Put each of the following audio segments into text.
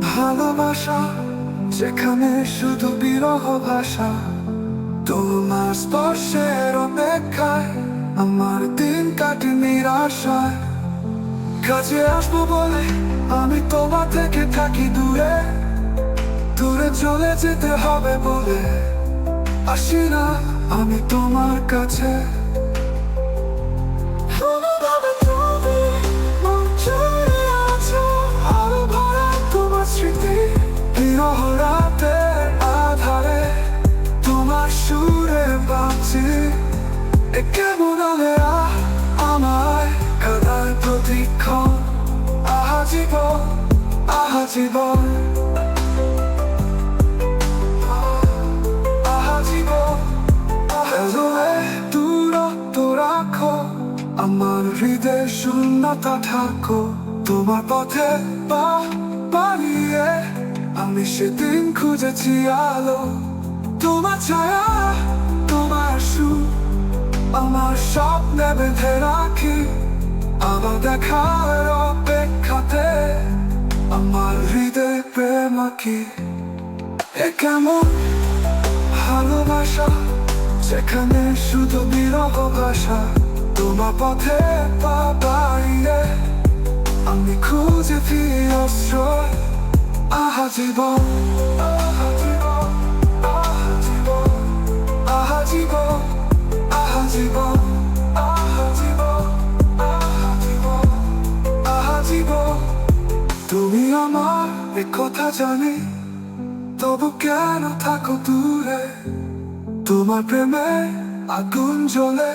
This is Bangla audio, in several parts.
ভালোবাসা, যেখানে শুধু বিরহ ভাষা, তোমার স্পর্শের অপেক্ষায় আমার দিন কাটে নিরাশায়। কাছে আসব বলে আমি তোমার থেকে থাকি দূরে দূরে চলে যেতে হবে বলে। আসি না আমি তোমার কাছে। আহা আহা জীবন। আমার হৃদয় শূন্যতা থাকো তোমার পথে পা বাড়িয়ে আমি সেদিন খুঁজেছি আলো। তোমার ছায়া, তোমার সুর, আমার স্বপ্নে বেঁধে রাখি। আবার দেখার আমার হৃদয় প্রেম কি এ কেমন ভালোবাসা সেখানে শুধু বিরহ ভাষা। তোমার পথে পা বাড়িয়ে আমি খুঁজে ফিরে আশ্রয় আহা জীবন আমার কথা জানি, তবু কেন থাকো দূরে? তোমার প্রেমে আগুন জ্বলে,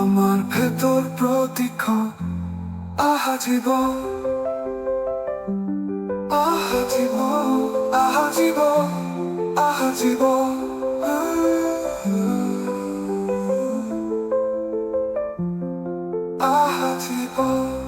আমার ভেতর প্রতিক্ষণ আহা জীবন আহা জীবন আহা জীবন আহা জীবন আহা জীবন